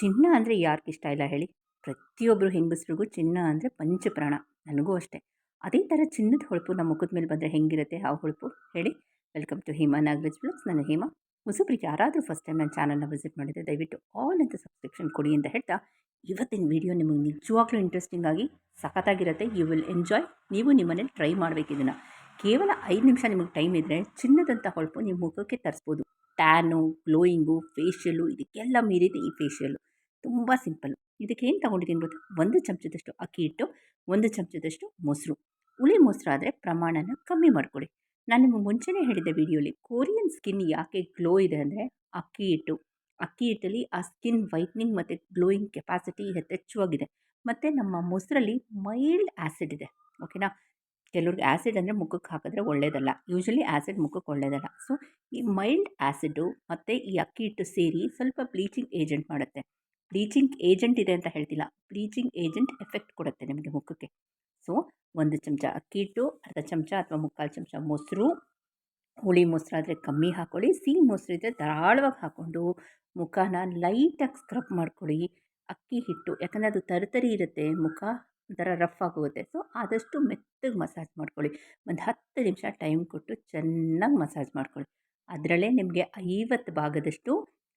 ಚಿನ್ನ ಅಂದರೆ ಯಾರಿಗಿಷ್ಟ ಇಲ್ಲ ಹೇಳಿ. ಪ್ರತಿಯೊಬ್ಬರು ಹೆಂಗಸ್ರಿಗೂ ಚಿನ್ನ ಅಂದರೆ ಪಂಚಪ್ರಾಣ, ನನಗೂ ಅಷ್ಟೇ. ಅದೇ ಥರ ಚಿನ್ನದ ಹೊಳಪು ನಮ್ಮ ಮುಖದ ಮೇಲೆ ಬಂದರೆ ಹೆಂಗಿರುತ್ತೆ ಆ ಹೊಳಪು ಹೇಳಿ. Welcome to Hema Nagaraj blogs ನಾನು ಹೇಮಾ. ಹೊಸಬ್ರಿಗೆ ಯಾರಾದರೂ ಫಸ್ಟ್ ಟೈಮ್ ನನ್ನ ಚಾನಲ್ನ ವಿಸಿಟ್ ಮಾಡಿದರೆ ದಯವಿಟ್ಟು ಆಲ್ ಅಂತ ಸಬ್ಸ್ಕ್ರಿಪ್ಷನ್ ಕೊಡಿ ಅಂತ ಹೇಳ್ತಾ ಇವತ್ತಿನ ವಿಡಿಯೋ ನಿಮಗೆ ನಿಜವಾಗ್ಲೂ ಇಂಟ್ರೆಸ್ಟಿಂಗ್ ಆಗಿ ಸಖತ್ತಾಗಿರುತ್ತೆ. ಯು ವಿಲ್ ಎಂಜಾಯ್ ನೀವು ನಿಮ್ಮನೇಲಿ ಟ್ರೈ ಮಾಡಬೇಕು ಇದನ್ನು. ಕೇವಲ ಐದು ನಿಮಿಷ ನಿಮಗೆ ಟೈಮ್ ಇದ್ದರೆ ಚಿನ್ನದಂಥ ಹೊಳಪು ನಿಮ್ಮ ಮುಖಕ್ಕೆ ತರಿಸ್ಬೋದು. ಟ್ಯಾನು ಗ್ಲೋಯಿಂಗು ಫೇಶಿಯಲ್ಲು ಇದಕ್ಕೆಲ್ಲ ಮೀರಿದೆ ಈ ಫೇಶಿಯಲ್ಲು ತುಂಬ ಸಿಂಪಲ್. ಇದಕ್ಕೆ ಏನು ತೊಗೊಂಡಿದ್ದೀನಿ ಗೊತ್ತಾ ಒಂದು ಚಮಚದಷ್ಟು ಅಕ್ಕಿ ಹಿಟ್ಟು, ಒಂದು ಚಮಚದಷ್ಟು ಮೊಸರು. ಹುಳಿ ಮೊಸರಾದರೆ ಪ್ರಮಾಣನ ಕಮ್ಮಿ ಮಾಡಿಕೊಡಿ. ನಾನು ನಿಮಗೆ ಮುಂಚೆನೇ ಹೇಳಿದ್ದೆ ವಿಡಿಯೋಲಿ ಕೋರಿಯನ್ ಸ್ಕಿನ್ ಯಾಕೆ ಗ್ಲೋ ಇದೆ ಅಂದರೆ ಅಕ್ಕಿ ಹಿಟ್ಟು. ಅಕ್ಕಿ ಹಿಟ್ಟಲ್ಲಿ ಆ ಸ್ಕಿನ್ ವೈಟ್ನಿಂಗ್ ಮತ್ತು ಗ್ಲೋಯಿಂಗ್ ಕೆಪಾಸಿಟಿ ಹೆಚ್ಚಾಗಿದೆ ಮತ್ತು ನಮ್ಮ ಮೊಸರಲ್ಲಿ ಮೈಲ್ಡ್ ಆ್ಯಸಿಡ್ ಇದೆ. ಓಕೆನಾ? ಕೆಲವ್ರಿಗೆ ಆ್ಯಸಿಡ್ ಅಂದರೆ ಮುಖಕ್ಕೆ ಹಾಕಿದ್ರೆ ಒಳ್ಳೆಯದಲ್ಲ ಯೂಶ್ವಲಿ ಆ್ಯಸಿಡ್ ಮುಖಕ್ಕೆ ಒಳ್ಳೆಯದಲ್ಲ ಸೊ, ಈ ಮೈಲ್ಡ್ ಆ್ಯಸಿಡು ಮತ್ತು ಈ ಅಕ್ಕಿ ಹಿಟ್ಟು ಸೇರಿ ಸ್ವಲ್ಪ ಬ್ಲೀಚಿಂಗ್ ಏಜೆಂಟ್ ಮಾಡುತ್ತೆ. ಬ್ಲೀಚಿಂಗ್ ಏಜೆಂಟ್ ಇದೆ ಅಂತ ಹೇಳ್ತಿಲ್ಲ. ಬ್ಲೀಚಿಂಗ್ ಏಜೆಂಟ್ ಎಫೆಕ್ಟ್ ಕೊಡುತ್ತೆ ನಿಮಗೆ ಮುಖಕ್ಕೆ. ಸೊ ಒಂದು ಚಮಚ ಅಕ್ಕಿ ಹಿಟ್ಟು, ಅರ್ಧ ಚಮಚ ಅಥವಾ ಮುಕ್ಕಾಲು ಚಮಚ ಮೊಸರು, ಹುಳಿ ಮೊಸರಾದರೆ ಕಮ್ಮಿ ಹಾಕ್ಕೊಳ್ಳಿ ಸಿಹಿ ಮೊಸರಿದ್ರೆ ಧಾರಾಳವಾಗಿ ಹಾಕ್ಕೊಂಡು ಮುಖನ ಲೈಟಾಗಿ ಸ್ಕ್ರಬ್ ಮಾಡ್ಕೊಳ್ಳಿ. ಅಕ್ಕಿ, ಹಿಟ್ಟು, ಯಾಕಂದರೆ ಅದು ತರಿತರಿ ಇರುತ್ತೆ, ಮುಖ ಒಂಥರ ರಫ್ ಆಗೋಗುತ್ತೆ. ಸೊ ಆದಷ್ಟು ಮೆತ್ತಗೆ ಮಸಾಜ್ ಮಾಡ್ಕೊಳ್ಳಿ. ಒಂದು ಹತ್ತು ನಿಮಿಷ ಟೈಮ್ ಕೊಟ್ಟು ಚೆನ್ನಾಗಿ ಮಸಾಜ್ ಮಾಡ್ಕೊಳ್ಳಿ. ಅದರಲ್ಲೇ ನಿಮಗೆ ಐವತ್ತು ಭಾಗದಷ್ಟು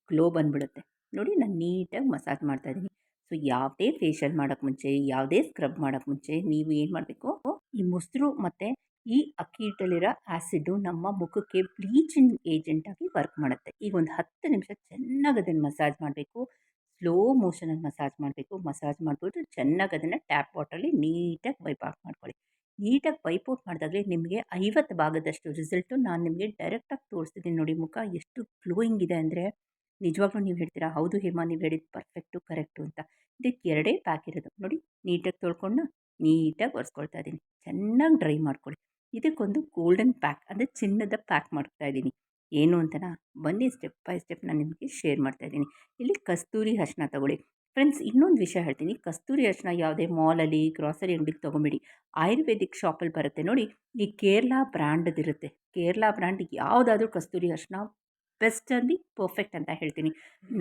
ಗ್ಲೋ ಬಂದುಬಿಡುತ್ತೆ. ನೋಡಿ ನಾನು ನೀಟಾಗಿ ಮಸಾಜ್ ಮಾಡ್ತಾಯಿದ್ದೀನಿ ಸೊ, ಯಾವುದೇ ಫೇಶಿಯಲ್ ಮಾಡೋಕ್ಕೆ ಮುಂಚೆ, ಯಾವುದೇ ಸ್ಕ್ರಬ್ ಮಾಡೋಕ್ಕೆ ಮುಂಚೆ ನೀವು ಏನು ಮಾಡಬೇಕು, ಈ ಮೊಸರು ಮತ್ತು ಈ ಅಕ್ಕಿ ಹಿಟ್ಟಲ್ಲಿರೋ ಆ್ಯಸಿಡು ನಮ್ಮ ಮುಖಕ್ಕೆ ಬ್ಲೀಚಿಂಗ್ ಏಜೆಂಟಾಗಿ ವರ್ಕ್ ಮಾಡುತ್ತೆ. ಈಗ ಒಂದು ಹತ್ತು ನಿಮಿಷ ಚೆನ್ನಾಗಿ ಅದನ್ನು ಮಸಾಜ್ ಮಾಡಬೇಕು. ಸ್ಲೋ ಮೋಷನಲ್ಲಿ ಮಸಾಜ್ ಮಾಡಬೇಕು. ಮಸಾಜ್ ಮಾಡಿಬಿಟ್ಟು ಚೆನ್ನಾಗಿ ಅದನ್ನು ಟ್ಯಾಪ್ ವಾಟರಲ್ಲಿ ನೀಟಾಗಿ ವೈಪ್ ಔಟ್ ಮಾಡ್ಕೊಳ್ಳಿ. ನೀಟಾಗಿ ವೈಪ್ ಔಟ್ ಮಾಡಿದಾಗಲೇ ನಿಮಗೆ ಐವತ್ತು ಭಾಗದಷ್ಟು ರಿಸಲ್ಟು ನಾನು ನಿಮಗೆ ಡೈರೆಕ್ಟಾಗಿ ತೋರಿಸ್ತಿದ್ದೀನಿ ನೋಡಿ ಮುಖ. ಎಷ್ಟು ಗ್ಲೋಯಿಂಗ್ ಇದೆ ಅಂದರೆ ನಿಜವಾಗ್ಲೂ ನೀವು ಹೇಳ್ತೀರಾ? ಹೌದು ಹೇಮಾ, ನೀವು ಹೇಳಿದ್ದು ಪರ್ಫೆಕ್ಟು ಕರೆಕ್ಟು ಅಂತ. ಇದಕ್ಕೆ ಎರಡೇ ಪ್ಯಾಕ್ ಇರೋದು. ನೋಡಿ, ನೀಟಾಗಿ ತೊಳ್ಕೊಂಡು ನೀಟಾಗಿ ಒರೆಸ್ಕೊಳ್ತಾ ಇದ್ದೀನಿ. ಚೆನ್ನಾಗಿ ಡ್ರೈ ಮಾಡ್ಕೊಳ್ಳಿ. ಇದಕ್ಕೊಂದು ಗೋಲ್ಡನ್ ಪ್ಯಾಕ್ ಅಂದರೆ ಚಿನ್ನದ ಪ್ಯಾಕ್ ಮಾಡ್ತಾ ಇದ್ದೀನಿ. ಏನು ಅಂತನಾ? ಬನ್ನಿ ಸ್ಟೆಪ್ ಬೈ ಸ್ಟೆಪ್ ನಾನು ನಿಮಗೆ ಶೇರ್ ಮಾಡ್ತಾ ಇದ್ದೀನಿ. ಇಲ್ಲಿ ಕಸ್ತೂರಿ ಅರಿಶಿನ ತಗೊಳ್ಳಿ. ಫ್ರೆಂಡ್ಸ್ ಇನ್ನೊಂದು ವಿಷಯ ಹೇಳ್ತೀನಿ. ಕಸ್ತೂರಿ ಅರ್ಶನ ಯಾವುದೇ ಮಾಲಲ್ಲಿ ಗ್ರಾಸರಿ ಅಂಗಡಿಗೆ ತೊಗೊಂಬಿಡಿ. ಆಯುರ್ವೇದಿಕ್ ಶಾಪಲ್ಲಿ ಬರುತ್ತೆ. ನೋಡಿ, ಈ ಕೇರಳ ಬ್ರ್ಯಾಂಡದಿರುತ್ತೆ ಕೇರಳ ಬ್ರ್ಯಾಂಡ್ ಯಾವುದಾದ್ರೂ ಕಸ್ತೂರಿ ಅರಿಶಿನ ಬೆಸ್ಟ್ ಅಂದು ಪರ್ಫೆಕ್ಟ್ ಅಂತ ಹೇಳ್ತೀನಿ.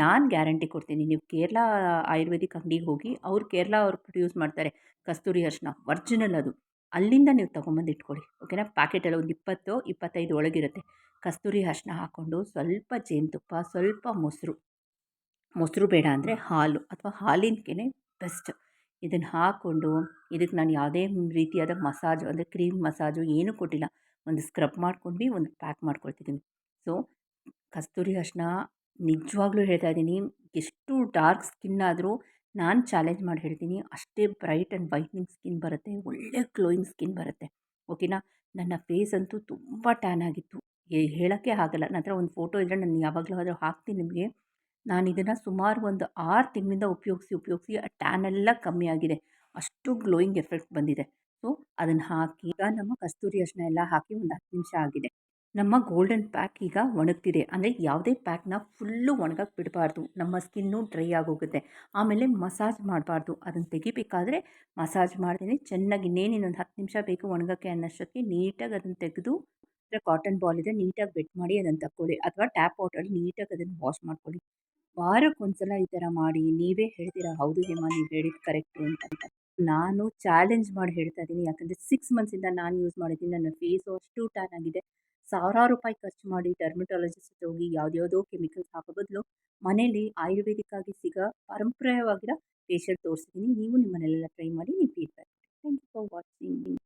ನಾನು ಗ್ಯಾರಂಟಿ ಕೊಡ್ತೀನಿ ನೀವು ಕೇರಳ ಆಯುರ್ವೇದಿಕ್ ಅಂಗಡಿಗೆ ಹೋಗಿ ಅವ್ರು ಕೇರಳ ಅವ್ರು ಪ್ರೊಡ್ಯೂಸ್ ಮಾಡ್ತಾರೆ ಕಸ್ತೂರಿ ಅರಿಶಿನ ಒರ್ಜಿನಲ್ ಅದು. ಅಲ್ಲಿಂದ ನೀವು ತೊಗೊಂಬಂದು ಇಟ್ಕೊಳ್ಳಿ ಓಕೆನಾ ಪ್ಯಾಕೆಟಲ್ಲಿ ಒಂದು ಇಪ್ಪತ್ತು ಇಪ್ಪತ್ತೈದು ಒಳಗಿರುತ್ತೆ. ಕಸ್ತೂರಿ ಅರ್ಶನ ಹಾಕ್ಕೊಂಡು ಸ್ವಲ್ಪ ಜೇನುತುಪ್ಪ ಸ್ವಲ್ಪ ಮೊಸರು. ಮೊಸರು ಬೇಡ ಅಂದರೆ ಹಾಲು ಅಥವಾ ಹಾಲಿನಕೇ ಬೆಸ್ಟ್ ಇದನ್ನು ಹಾಕ್ಕೊಂಡು ಇದಕ್ಕೆ ನಾನು ಯಾವುದೇ ರೀತಿಯಾದ ಮಸಾಜು ಅಂದರೆ ಕ್ರೀಮ್ ಮಸಾಜು ಏನೂ ಕೊಟ್ಟಿಲ್ಲ. ಒಂದು ಸ್ಕ್ರಬ್ ಮಾಡ್ಕೊಂಡು ಒಂದು ಪ್ಯಾಕ್ ಮಾಡ್ಕೊಳ್ತಿದ್ದೀನಿ ಸೊ ಕಸ್ತೂರಿ ಅರಿಶಿನ ನಿಜವಾಗ್ಲೂ ಹೇಳ್ತಾ ಇದ್ದೀನಿ. ಎಷ್ಟು ಡಾರ್ಕ್ ಸ್ಕಿನ್ ಆದರೂ ನಾನು ಚಾಲೆಂಜ್ ಮಾಡಿ ಹೇಳ್ತೀನಿ. ಅಷ್ಟೇ ಬ್ರೈಟ್ ಆ್ಯಂಡ್ ವೈಟ್ನಿಂಗ್ ಸ್ಕಿನ್ ಬರುತ್ತೆ. ಒಳ್ಳೆ ಗ್ಲೋಯಿಂಗ್ ಸ್ಕಿನ್ ಬರುತ್ತೆ. ಓಕೆನಾ ನನ್ನ ಫೇಸ್ ಅಂತೂ ತುಂಬ ಟ್ಯಾನ್ ಆಗಿತ್ತು. ಹೇಳೋಕ್ಕೆ ಆಗಲ್ಲ. ನನ್ನ ಹತ್ರ ಒಂದು ಫೋಟೋ ಇದ್ದರೆ ನಾನು ಯಾವಾಗಲೂ ಆದರೂ ಹಾಕ್ತೀನಿ ನಿಮಗೆ. ನಾನು ಇದನ್ನು ಸುಮಾರು ಒಂದು ಆರು ತಿಂಗಳಿಂದ ಉಪಯೋಗಿಸಿ ಉಪಯೋಗಿಸಿ ಆ ಟ್ಯಾನ್ ಎಲ್ಲ ಕಮ್ಮಿ ಆಗಿದೆ. ಅಷ್ಟು ಗ್ಲೋಯಿಂಗ್ ಎಫೆಕ್ಟ್ ಬಂದಿದೆ. ಸೊ ಅದನ್ನು ಹಾಕಿ ಈಗ ನಮ್ಮ ಕಸ್ತೂರಿ ಅರಿಶಿನ ಎಲ್ಲ ಹಾಕಿ ಒಂದು ಹತ್ತು ನಿಮಿಷ ಆಗಿದೆ. ನಮ್ಮ ಗೋಲ್ಡನ್ ಪ್ಯಾಕ್ ಈಗ ಒಣಗ್ತಿದೆ. ಅಂದರೆ ಯಾವುದೇ ಪ್ಯಾಕ್ನ ಫುಲ್ಲು ಒಣಗಕ್ಕೆ ಬಿಡಬಾರ್ದು. ನಮ್ಮ ಸ್ಕಿನ್ನು ಡ್ರೈ ಆಗೋಗುತ್ತೆ. ಆಮೇಲೆ ಮಸಾಜ್ ಮಾಡಬಾರ್ದು. ಅದನ್ನು ತೆಗಿಬೇಕಾದ್ರೆ ಮಸಾಜ್ ಮಾಡ್ತೀನಿ. ಚೆನ್ನಾಗಿ ಇನ್ನೇನು ಇನ್ನೊಂದು ಹತ್ತು ನಿಮಿಷ ಬೇಕು ಒಣಗೋಕ್ಕೆ ಅನ್ನೋಷ್ಟಕ್ಕೆ ನೀಟಾಗಿ ಅದನ್ನು ತೆಗೆದು ಕಾಟನ್ ಬಾಲ್ ಇದೆ ನೀಟಾಗಿ ಬೆಟ್ ಮಾಡಿ ಅದನ್ನು ತಕ್ಕೊಳ್ಳಿ. ಅಥವಾ ಟ್ಯಾಪ್ ವಾಟರಲ್ಲಿ ನೀಟಾಗಿ ಅದನ್ನು ವಾಶ್ ಮಾಡ್ಕೊಳ್ಳಿ. ವಾರಕ್ಕೊಂದ್ಸಲ ಈ ಥರ ಮಾಡಿ. ನೀವೇ ಹೇಳ್ತೀರಾ, ಹೌದು ಹೇಮಾ, ನೀವು ಹೇಳಿದ್ದು ಕರೆಕ್ಟು ಅಂತ. ನಾನು ಚಾಲೆಂಜ್ ಮಾಡಿ ಹೇಳ್ತಾ ಇದ್ದೀನಿ. ಯಾಕಂದರೆ ಸಿಕ್ಸ್ ಮಂತ್ಸಿಂದ ನಾನು ಯೂಸ್ ಮಾಡಿದ್ದೀನಿ. ನನ್ನ ಫೇಸು ಅಷ್ಟು ಟ್ಯಾನ್ ಆಗಿದೆ. ಸಾವಿರಾರು ರೂಪಾಯಿ ಖರ್ಚು ಮಾಡಿ ಡರ್ಮಟಾಲಜಿಸ್ಟ್ ಹೋಗಿ ಯಾವುದ್ಯಾವುದೋ ಕೆಮಿಕಲ್ಸ್ ಹಾಕೋ ಬದಲು ಮನೇಲಿ ಆಯುರ್ವೇದಿಕ್ ಆಗಿ ಸಿಗೋ ಪರಂಪರಾಯವಾಗಿರೋ ಫೇಶಿಯಲ್ ತೋರಿಸಿದ್ದೀನಿ ನೀವು ನಿಮ್ಮ ಟ್ರೈ ಮಾಡಿ, ನೀವು feedback thank you for watching